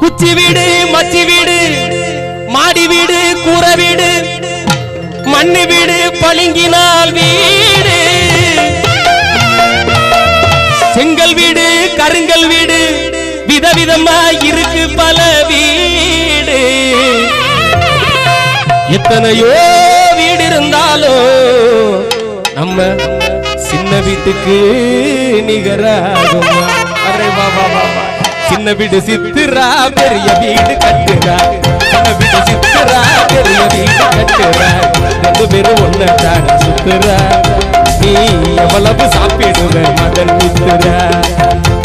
குச்சி வீடு மச்சி வீடு மாடி வீடு கூரை வீடு மண்ணு வீடு பளிங்கினால் வீடு. செங்கல் வீடு கருங்கல் வீடு விதவிதமா இருக்கு பல வீடு. எத்தனையோ வீடு இருந்தாலும் நம்ம சின்ன வீட்டுக்கு நிகராகும்? அரே பாபா பாபா சின்ன வீடு சித்துரா பெரிய வீடு கட்டுறா. சின்ன வீடு சித்துரா பெரிய வீடு கட்டுறா. ரெண்டு பேரும் ஒன்ன சுத்துறா. நீ எவ்வளவு சாப்பிடுவ மதன் மித்துரா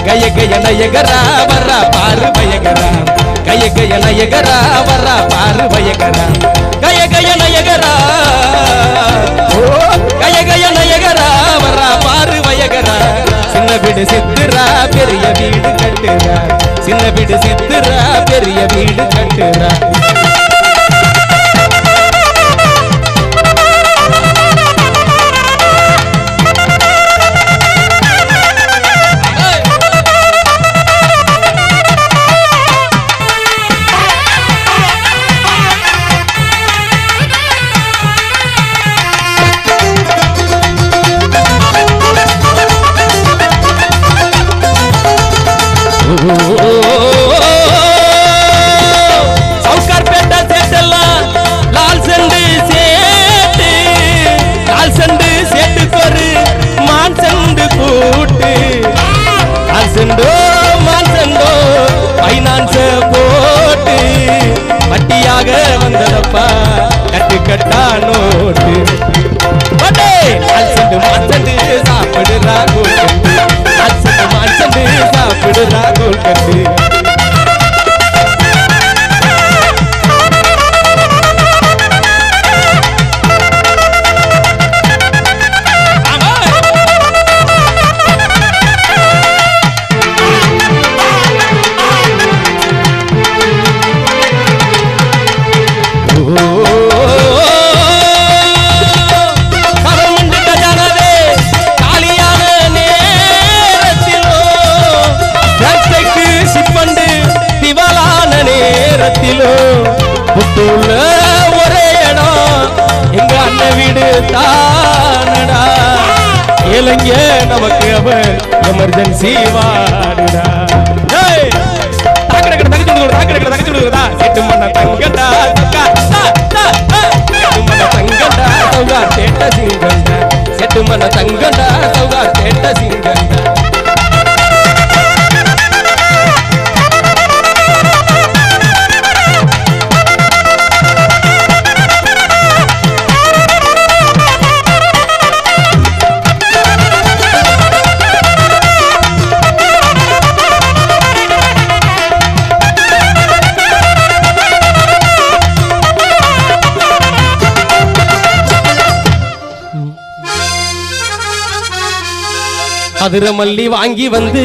கய கய நயகரா வர்றா பாரு பயகரா கய கய நயகரா வர்றா பாரு பயகரா கய கய நயகரா. ஓ கய கய நயகரா வர்றா பாரு பயகரா சின்ன வீடு சித்துரா பெரிய வீடு கட்டுறா. சின்ன வீடு சித்துரா பெரிய வீடு கட்டுறா. சவுகார்பேட்டை தானடா இளைஞ நமக்கு அவன் எமர்ஜென்சி வாடுடா ஏய், தாக்கடக்கட செட்டு மண்ண தங்கடா, தக்கா, தா, தங்கடா, செட்டு தங்கடா, அதிர மல்லி வாங்கி வந்து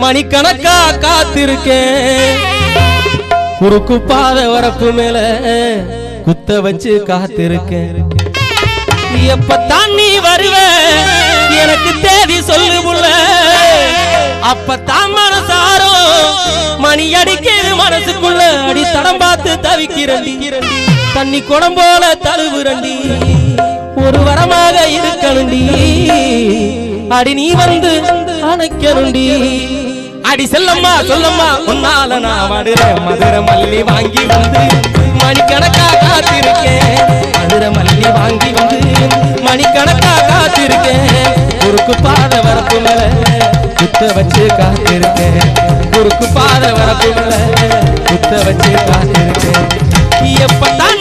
மணிக்கணக்கா காத்திருக்கேன். குறுக்கு பாத வரப்பு மேல குத்த வச்சு காத்திருக்கேன். எப்பத்தான் நீ வருவ? எனக்கு தேதி சொல்லு புள்ள அப்பத்தான் மனசாரோ மணி அடிக்கிறது மனசுக்குள்ள. அடி தடம் பார்த்து தவிக்கிறண்டி. தண்ணி குடம் போல தழுவுரண்டி ஒரு வரமாக இருக்கணுண்டி. அடி நீ வந்து அணைக்கருண்டி அடி செல்லம்மா சொல்லம்மா உன்னால நான் வாடுறேன் மதுரை மல்லி வாங்கி வந்து மணிக்கணக்கா காத்திருக்கேன். மதுரை மல்லி வாங்கி வந்து மணிக்கணக்கா காத்திருக்கேன். குறுக்கு பாத வரப்பு மேல குத்த வச்சு காத்திருக்கேன். குறுக்கு பாத வரப்பு மேல குத்த வச்சு காத்திருக்கேன். எப்பத்தான்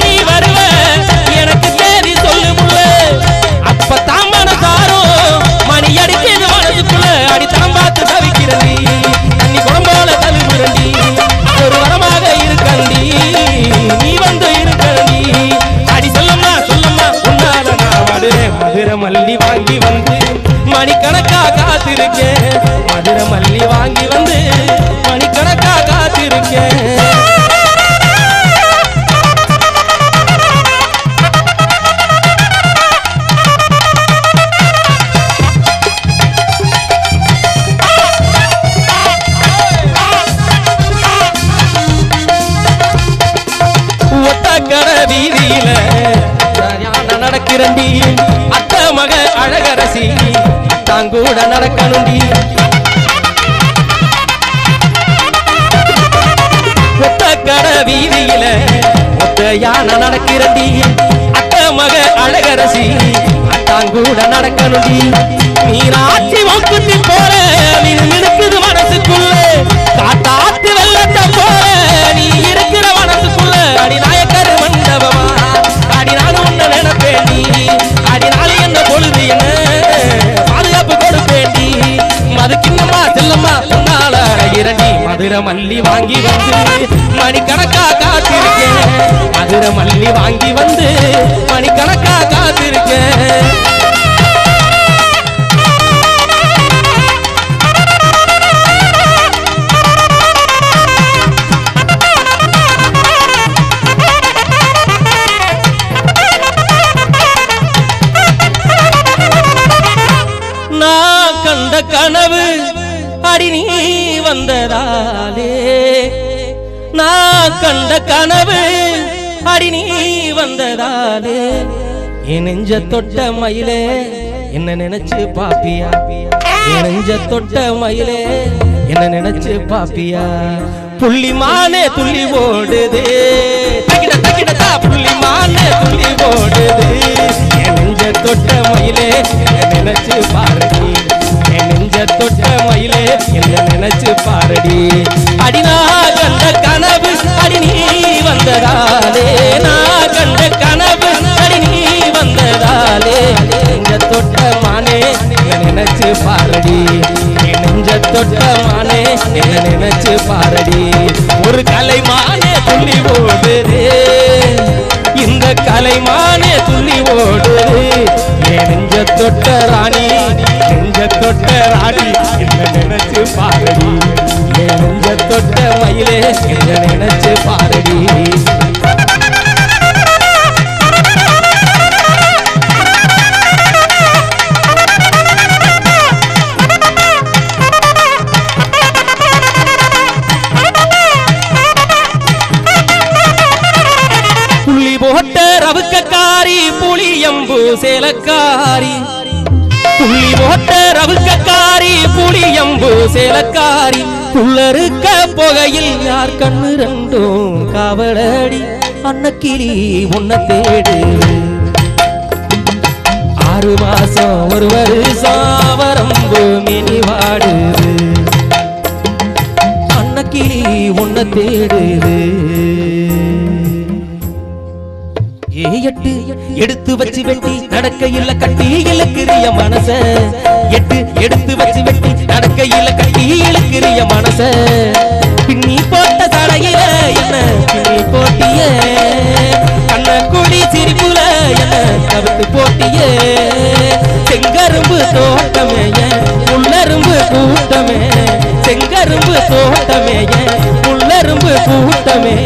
மணிக்கணக்கா காத்திருக்கேன் மதுரை மல்லி வாங்கி வந்து மணிக்கணக்கா காத்திருக்கேன் வீதியில நடக்கிறந்தி அத்த மக அழகரசி. தாங்கூட நடக்கணுண்டி ஒத்த கட வீதியில ஒத்த யானை நடக்கிறண்டி. அத்த மக அழகரசி தாங்கூட நடக்கணுண்டி மீனாட்சி வகுத்தி போல மினு மினுக்குது மனசுக்குள்ள. காட்டா மல்லி வாங்கி வந்து மணிக்கணக்கா காத்திருக்கேன் நான் கண்ட கனவு அடி நீ வந்ததாலே. நான் கண்ட கனவு பாடி நீ வந்ததாலே என் நெஞ்ச தொட்ட மயிலே என்ன நினைச்சு பாப்பியா? என் நெஞ்ச தொட்ட மயிலே என்ன நினைச்சு பாப்பியா? புள்ளி மானே துள்ளி ஓடுது. தகிட புள்ளி மானே துள்ளி ஓடுது. என் நெஞ்ச தொட்ட மயிலே என்ன நினைச்சு பாருடி. என் நெஞ்ச தொட்ட மயிலே என்ன நினைச்சு பாருடி. அடினா கண்ட கனவு வந்ததாலே நான் கண்ட கனவு அடி நீ வந்ததாலே நெஞ்ச தொட்ட மானே நினைச்சு பாரடி. நெஞ்ச தொட்ட மானே என்ன நினைச்சு பாரடி. ஒரு கலைமானே துள்ளி ஓடுதே. இந்த கலைமானே துள்ளி ஓடுது. நெஞ்ச தொட்ட ராணி நெஞ்ச தொட்ட ராணி என்ன நினைச்சு பாரடி. நெஞ்ச தொட்ட மயிலே என்ன நினைச்சு பாரடி. புள்ளி போட்ட ரவுக்கக்காரி புளியம்பு சேலக்காரி. புள்ளி போட்ட ரவுக்கக்காரி புளியம்பு சேலக்காரி. புள்ளருக்க புகையில் யார் கண்ணு ரெண்டும் காவலடி. அன்னக்கிளி உன்னை தேடு. ஆறு மாசம் ஒரு வருஷம் வரம்பு மினி வாடுது அன்னக்கிளி உன்னை தேடுது ஏ எட்டு எடுத்து வச்சு வெட்டி நடக்க இல்ல கட்டி இலக்கிறிய மனச. எட்டு எடுத்து வச்சு வெட்டி நடக்க இல்ல கட்டி இலக்கிறிய மனச. பின்னி போட்ட சடையில என்ன? பின்னி போட்டிய. கண்ண குடி சிரிப்புல என்ன? கவித்து போட்டிய. செங்கரும்பு தோட்டமே உள்ளரும்பு கூட்டமே. செங்கரும்பு தோட்டமே உள்ளரும்பு கூட்டமே.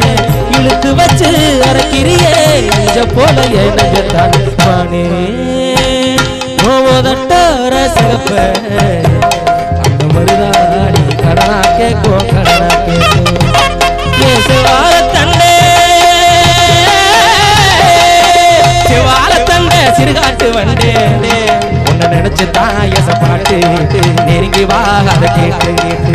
இழுத்து வச்சு அரைக்கிறியே நெஞ்ச போல நெஞ்சத்தான் மானே நோவதட்டார சிகப்ப அந்த மருதாடி கடனா கேட்கும் கடனா கேட்கும் ஏன் செவால தண்டே. செவால தண்டே சிறுகாட்டு வண்டே. உன்னை நினைச்சு தான் எச பாட்டு. நெருங்கி வா அதை கேட்டு.